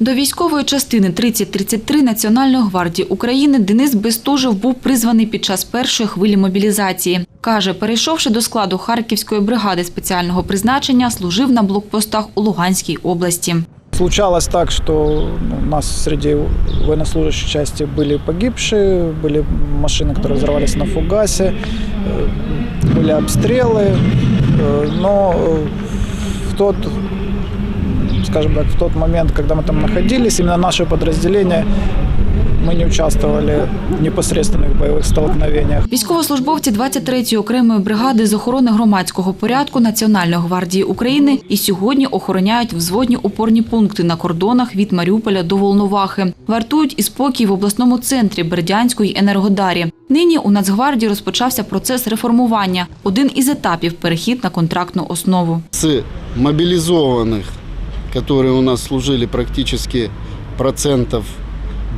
До військової частини 3033 Національної гвардії України Денис Бестужев був призваний під час першої хвилі мобілізації. Каже, перейшовши до складу Харківської бригади спеціального призначення, служив на блокпостах у Луганській області. Случалось так, что ну, у нас среди военнослужащей части были погибшие, были машины, которые взорвались на фугасе, э, были обстрелы, э, но э, в тот, скажем так, в тот момент, когда мы там находились, именно наше подразделение, мы не участвовали в непосредственных боевых столкновениях. Військовослужбовці 23-ї окремої бригади з охорони громадського порядку Національної гвардії України і сьогодні охороняють взводні опорні пункти на кордонах від Маріуполя до Волновахи. Вартують і спокій в обласному центрі Бердянської енергодарі. Нині у Нацгвардії розпочався процес реформування. Один із етапів перехід на контрактну основу. с мобилизованных, которые у нас служили практически процентов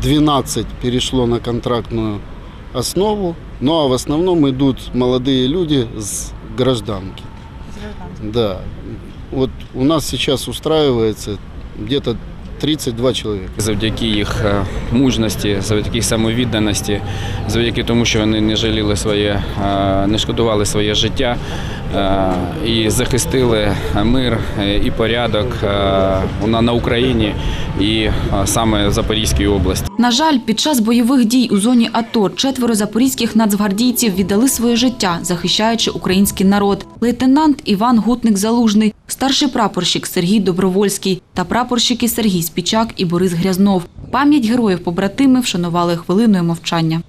12 перешло на контрактную основу. Ну а в основном идут молодые люди с гражданки. Да. Вот у нас сейчас устраивается где-то 32 человека. Завдяки їх е, мужності, завдяки їх самовідданості, завдяки тому, що вони не жаліли своє, е, не шкодували своє життя і захистили мир е, і порядок е, на Україні і е, саме Запорізькій області. На жаль, під час бойових дій у зоні АТО четверо запорізьких нацгвардійців віддали своє життя, захищаючи український народ. Лейтенант Іван Гутник-Залужний, старший прапорщик Сергій Добровольський та прапорщики Сергій Спічак і Борис Грязнов. Пам'ять героїв побратими вшанували хвилиною мовчання.